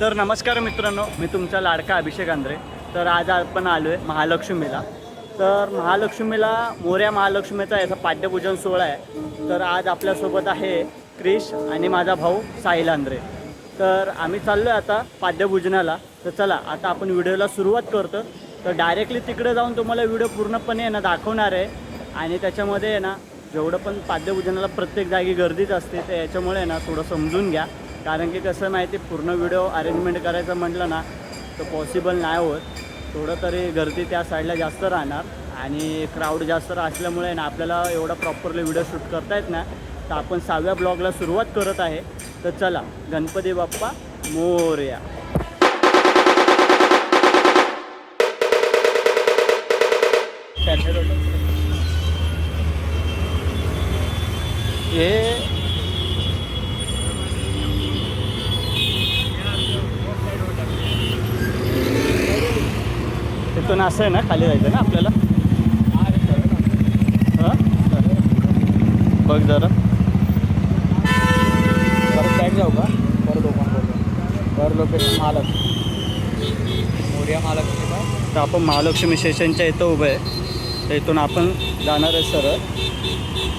तर नमस्कार मित्रांनो मी तुमचा लाडका अभिषेक आंद्रे. तर आज आपण आलो आहे महालक्ष्मीला. तर महालक्ष्मीला मोऱ्या महालक्ष्मीचा याचा पाठ्यपूजन सोहळा आहे. तर आज आपल्यासोबत आहे क्रिश आणि माझा भाऊ साहिल आंद्रे. तर आम्ही चाललो आहे आता पाद्यपूजनाला तर चला आता आपण व्हिडिओला सुरुवात करतो. तर डायरेक्टली तिकडे जाऊन तुम्हाला व्हिडिओ पूर्णपणे आहे ना दाखवणार आहे. आणि त्याच्यामध्ये आहे ना जेवढं पण पाद्यपूजनाला प्रत्येक जागी गर्दीच असते तर याच्यामुळे आहे ना थोडं समजून घ्या. कारण की कसं माहिती पूर्ण व्हिडिओ अरेंजमेंट करायचं म्हटलं ना तर पॉसिबल नाही होत. थोडं तरी गर्दी त्या साईडला जास्त राहणार आणि क्राऊड जास्त असल्यामुळे ना आपल्याला एवढा प्रॉपरली व्हिडिओ शूट करता येत ना तर आपण सहाव्या ब्लॉगला सुरुवात करत आहे. तर चला गणपती बाप्पा मोर्या. हे तिथून असं आहे ना खाली जायचं ना आपल्याला? हां? बघ जरा. परत बॅग जाऊ का? परत ओपन करतो वर लोकेशन महालक्ष्मी. मोर्या महालक्ष्मी का? तर आपण महालक्ष्मी स्टेशनच्या इथं उभं आहे. तर इथून आपण जाणार आहे सरळ.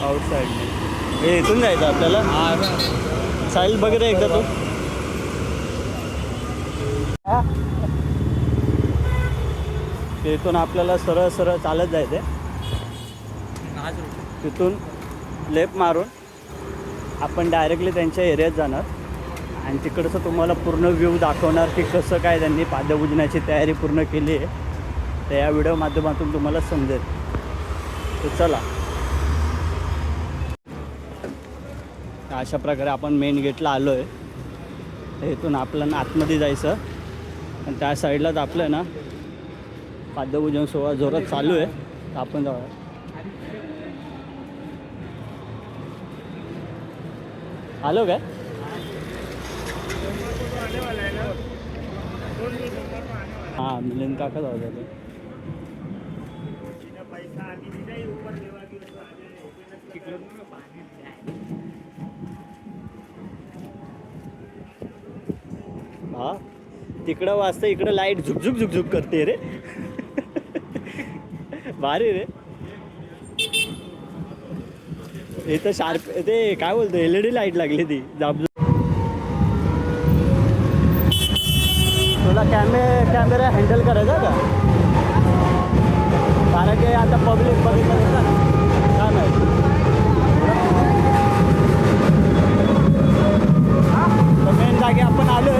आउटसाईडने हे इथून जायचं आपल्याला? हा साहिल बघ रे एकदा तू. तिथून आपल्याला सरळ सरळ चालत जायचं आहे तिथून लेप मारून आपण डायरेक्टली त्यांच्या एरियात जाणार. आणि तिकडचं तुम्हाला पूर्ण व्ह्यू दाखवणार की कसं काय त्यांनी पाद्यपूजनाची तयारी पूर्ण केली आहे. तर या व्हिडिओ माध्यमातून तुम्हाला समजेल. तर चला. अशा प्रकारे आपण मेन गेटला आलो आहे इथून आपल्याला आतमध्ये जायचं. आणि त्या साईडलाच आपलं आहे ना पाद्यपूजन सोहळा जोरात चालू आहे. तर आपण जाऊया. आलो काय? हां मिलन काका जाऊ द्या हा? तिकडं वाजतं इकडं लाइट झुकझुक झुकझुक करते रे. भारी रे. इथं शार्प ते काय बोलतो एल ई डी लाइट लागली ती. जाब तुला कॅमे कॅमेरा हँडल करायचा का? कारण की आता पब्लिक बघितलं ना. काय माहिती? मेन जागी आपण आलो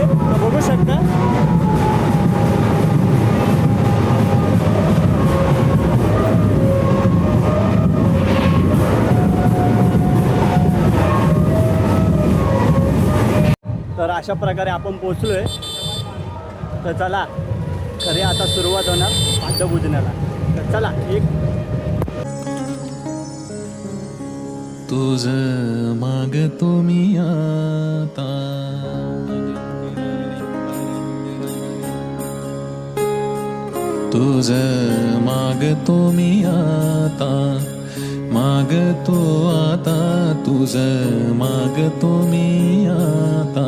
अशा प्रकारे आपण पोचलो आहे तर चला खरे आता सुरुवात होणार पाद्यपूजनाला तर चला एक तुझ मागतो मी आता. तुझ मागतो मी आता. मागतो आता. तुझ मागतो मी आता.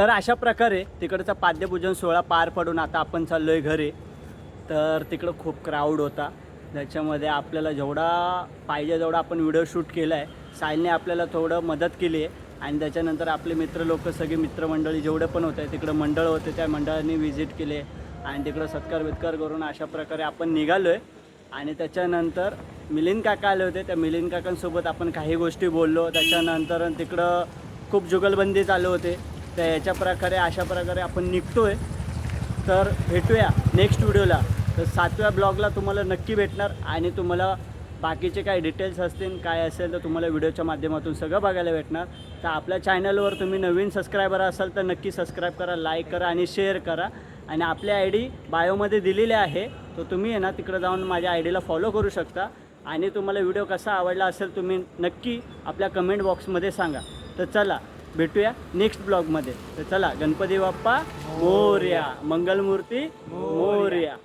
तर अशा प्रकारे तिकडचा पाद्यपूजन सोहळा पार पडून आता आपण चाललो आहे घरी. तर तिकडं खूप क्राऊड होता. त्याच्यामध्ये आपल्याला जेवढा पाहिजे जेवढा आपण व्हिडिओ शूट केला आहे सायलने आपल्याला थोडं मदत केली आहे आणि त्याच्यानंतर आपले मित्र लोक सगळे मित्रमंडळी जेवढे पण होते तिकडं मंडळ होते त्या मंडळांनी व्हिजिट केले. आणि तिकडं सत्कार वित्कार करून अशा प्रकारे आपण निघालो आहे आणि त्याच्यानंतर मिलिंद काका आले होते. त्या मिलिंद काकांसोबत आपण काही गोष्टी बोललो. त्याच्यानंतर तिकडं खूप जुगलबंदी चालू होते. तर याच्या प्रकारे अशा प्रकारे आपण निघतो आहे तर भेटूया नेक्स्ट व्हिडिओला तर सातव्या ब्लॉगला तुम्हाला नक्की भेटणार आणि तुम्हाला बाकीचे काय डिटेल्स असतील काय असेल तर तुम्हाला व्हिडिओच्या माध्यमातून सगळं बघायला भेटणार. तर आपल्या चॅनलवर तुम्ही नवीन सबस्क्रायबर असाल तर नक्की सबस्क्राईब करा लाईक करा आणि शेअर करा. आणि आपल्या आय डी बायोमध्ये दिलेली आहे तर तुम्ही आहे ना तिकडं जाऊन माझ्या आय डीला फॉलो करू शकता. आणि तुम्हाला व्हिडिओ कसा आवडला असेल तुम्ही नक्की आपल्या कमेंट बॉक्समध्ये सांगा. तर चला भेटूया नेक्स्ट ब्लॉगमध्ये. तर चला गणपती बाप्पा मोर्या. मंगलमूर्ती मोर्या.